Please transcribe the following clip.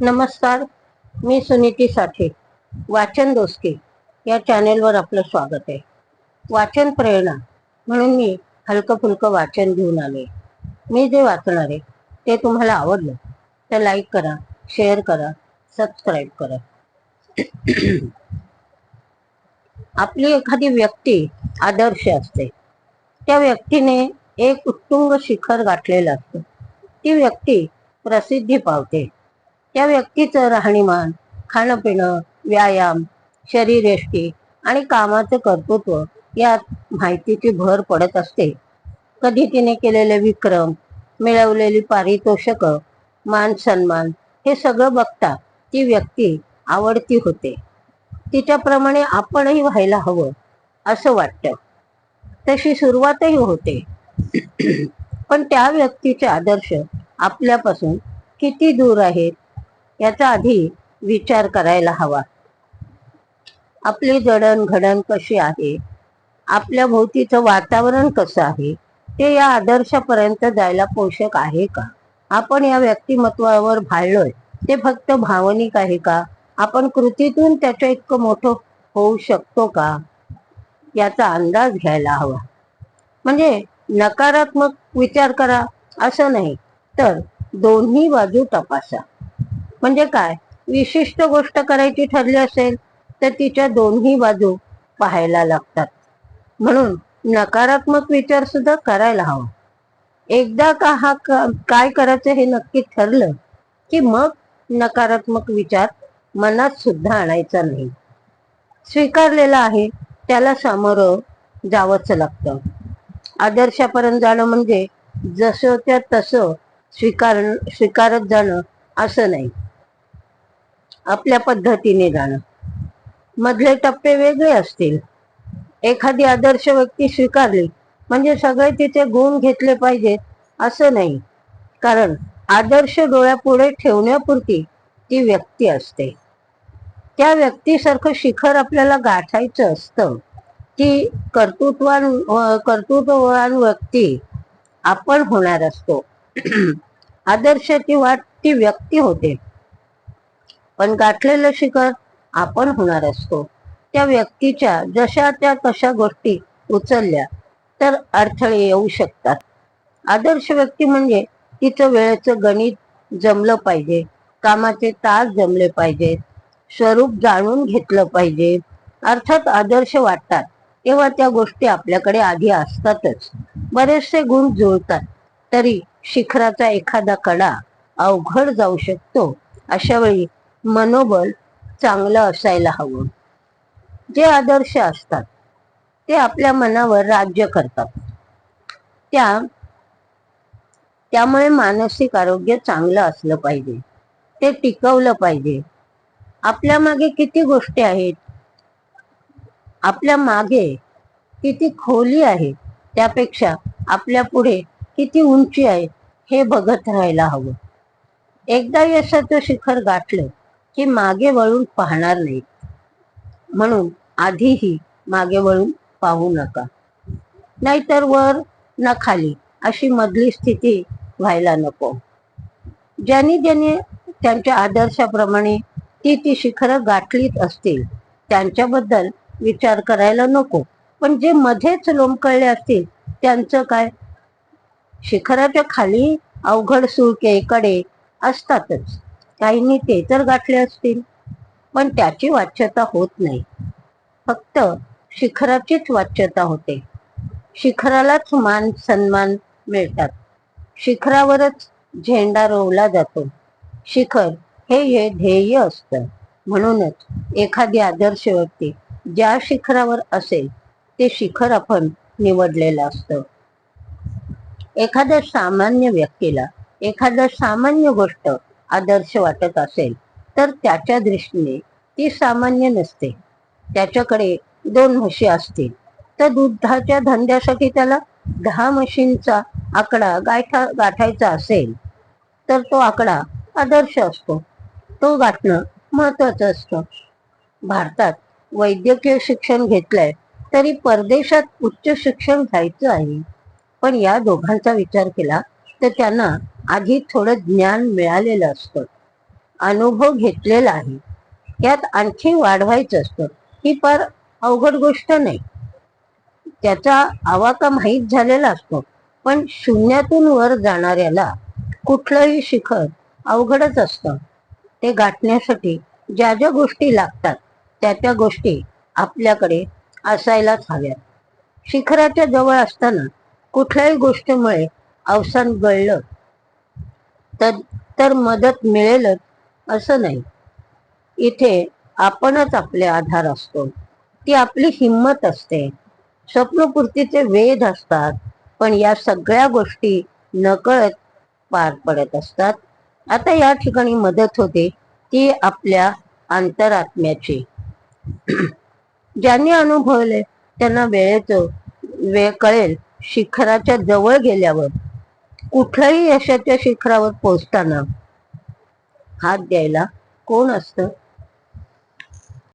नमस्कार मी सुनीती साठे वाचन दोस्ती या चॅनेलवर आपलं स्वागत आहे. वाचन प्रेरणा म्हणून मी हलकं फुलकं वाचन घेऊन आले मी जे वाचणार आहे ते तुम्हाला आवडलं तर लाईक करा शेअर करा सबस्क्राईब करा. आपली एखादी व्यक्ती आदर्श असते. त्या व्यक्तीने एक उत्तुंग शिखर गाठलेलं असतं. ती व्यक्ती प्रसिद्धी पावते. त्या व्यक्तीचं राहणीमान खाणं पिणं व्यायाम शरीरयष्टी आणि कामाचं कर्तृत्व यात माहितीची भर पडत असते. कधी तिने केलेले विक्रम मिळवलेली पारितोषक मान सन्मान हे सगळं बघता ती व्यक्ती आवडती होते. तिच्याप्रमाणे आपणही व्हायला हवं असं वाटतं. तशी सुरुवातही होते. पण त्या व्यक्तीचे आदर्श आपल्यापासून किती दूर आहेत याचा आधी विचार करायला हवा. आपली जडणघडण कशी आहे? आपल्या भोवतीचं वातावरण कसं आहे? ते या आदर्शापर्यंत जायला पोषक आहे का? आपण या व्यक्तिमत्वावर भाळलोय ते फक्त भावनिक आहे का? आपण कृतीतून त्याच्या इतकं मोठं होऊ शकतो का? याचा अंदाज घ्यायला हवा. म्हणजे नकारात्मक विचार करा असं नाही. तर दोन्ही बाजू तपासा. म्हणजे काय? विशिष्ट गोष्ट करायची ठरली असेल तर तिच्या दोन्ही बाजू पाहायला लागतात. म्हणून नकारात्मक विचार सुद्धा करायला हवा. एकदा का हा काय करायचं हे नक्की ठरलं की मग नकारात्मक विचार मनात सुद्धा आणायचा नाही. स्वीकारलेला आहे त्याला सामोरं जावंच लागतं. आदर्शापर्यंत जाणं म्हणजे जसं त्या तसं स्वीकार स्वीकारत जाणं असं नाही. आपल्या पद्धतीने जाणं. मधले टप्पे वेगळे असतील. एखादी आदर्श व्यक्ती स्वीकारली म्हणजे सगळे तिचे गुण घेतले पाहिजेत असं नाही. कारण आदर्श डोळ्यापुढे ठेवण्यापुरती ती व्यक्ती असते. त्या व्यक्तीसारखं शिखर आपल्याला गाठायचं असतं. ती कर्तृत्वान कर्तृत्ववान व्यक्ती आपण होणार असतो. आदर्शाची वाट ती व्यक्ती होते. पण गाठलेलं शिखर आपण होणार असतो. त्या व्यक्तीच्या जशा त्या तशा गोष्टी उचलल्या तर अडथळे येऊ शकतात. आदर्श व्यक्ती म्हणजे तिचं वेळेचं गणित जमलं पाहिजे कामाचे तास जमले पाहिजेत स्वरूप जाणून घेतलं पाहिजे. अर्थात आदर्श वाटतात तेव्हा त्या गोष्टी आपल्याकडे आधी असतातच. बरेचसे गुण जुळतात तरी शिखराचा एखादा कडा अवघड जाऊ शकतो अशा वेळी मनोबल चांगलं असायला हवं. जे आदर्श असतात ते आपल्या मनावर राज्य करतात. त्या त्यामुळे मानसिक आरोग्य चांगलं असलं पाहिजे. ते टिकवलं पाहिजे. आपल्या मागे किती गोष्टी आहेत? आपल्या मागे किती खोली आहे त्यापेक्षा आपल्या पुढे किती उंची आहे? हे बघत राहायला हवं. एकदा यशाचं शिखर गाठलं की मागे वळून पाहणार नाही. म्हणून आधीही मागे वळून पाहू नका. नाहीतर वर ना खाली अशी मधली स्थिती व्हायला नको. ज्यांनी ज्यांनी त्यांच्या आदर्शाप्रमाणे ती ती शिखरं गाठलीत असतील त्यांच्याबद्दल विचार करायला नको. पण जे मध्येच लोंबकळले असतील त्यांचं काय? शिखराच्या खाली अवघड सुळके कडे असतातच. काहींनी ते तर गाठले असतील. पण त्याची वाच्यता होत नाही. फक्त शिखराचीच वाच्यता होते. शिखरालाच मान सन्मान मिळतात. शिखरावरच झेंडा रोवला जातो. शिखर हे हे ध्येय असतं. म्हणूनच एखादी आदर्श व्यक्ती ज्या शिखरावर असेल ते शिखर आपण निवडलेलं असतं. एखाद्या सामान्य व्यक्तीला एखाद्या सामान्य गोष्ट आदर्श वाटत असेल तर त्याच्या दृष्टीने ती सामान्य नसते. त्याच्याकडे दोन म्हशी असतील. तर दुधाच्या धंद्यासाठी त्याला दहा म्हशींचा आकडा गाठा गाठायचा असेल तर तो आकडा आदर्श असतो. तो गाठणं महत्वाचं असतं. भारतात वैद्यकीय शिक्षण घेतलंय तरी परदेशात उच्च शिक्षण घ्यायचं आहे. पण या दोघांचा विचार केला तर त्यांना आधी थोडं ज्ञान मिळालेलं असतं. अनुभव घेतलेला आहे. त्यात आणखी वाढवायचं असतं. ही फार अवघड गोष्ट नाही. त्याचा आवाका माहीत झालेला असतो. पण शून्यातून वर जाणाऱ्याला कुठलंही शिखर अवघडच असतं. ते गाठण्यासाठी ज्या ज्या गोष्टी लागतात त्या त्या गोष्टी आपल्याकडे असायलाच हव्यात. शिखराच्या जवळ असताना कुठल्याही गोष्टीमुळे अवसान गळलं तर मदत मिळेलच असं नाही. इथे आपणच आपले आधार असतो. ती आपली हिंमत असते. स्वप्नपूर्तीचे वेध असतात पण या सगळ्या गोष्टी नकळत पार पडत असतात. आता या ठिकाणी मदत होते ती आपल्या अंतरात्म्याची. ज्यांनी अनुभवले त्यांना वेळेचं वेळ कळेल. शिखराच्या जवळ गेल्यावर कुठल्याही यशाच्या शिखरावर पोहोचताना हात द्यायला कोण असतं?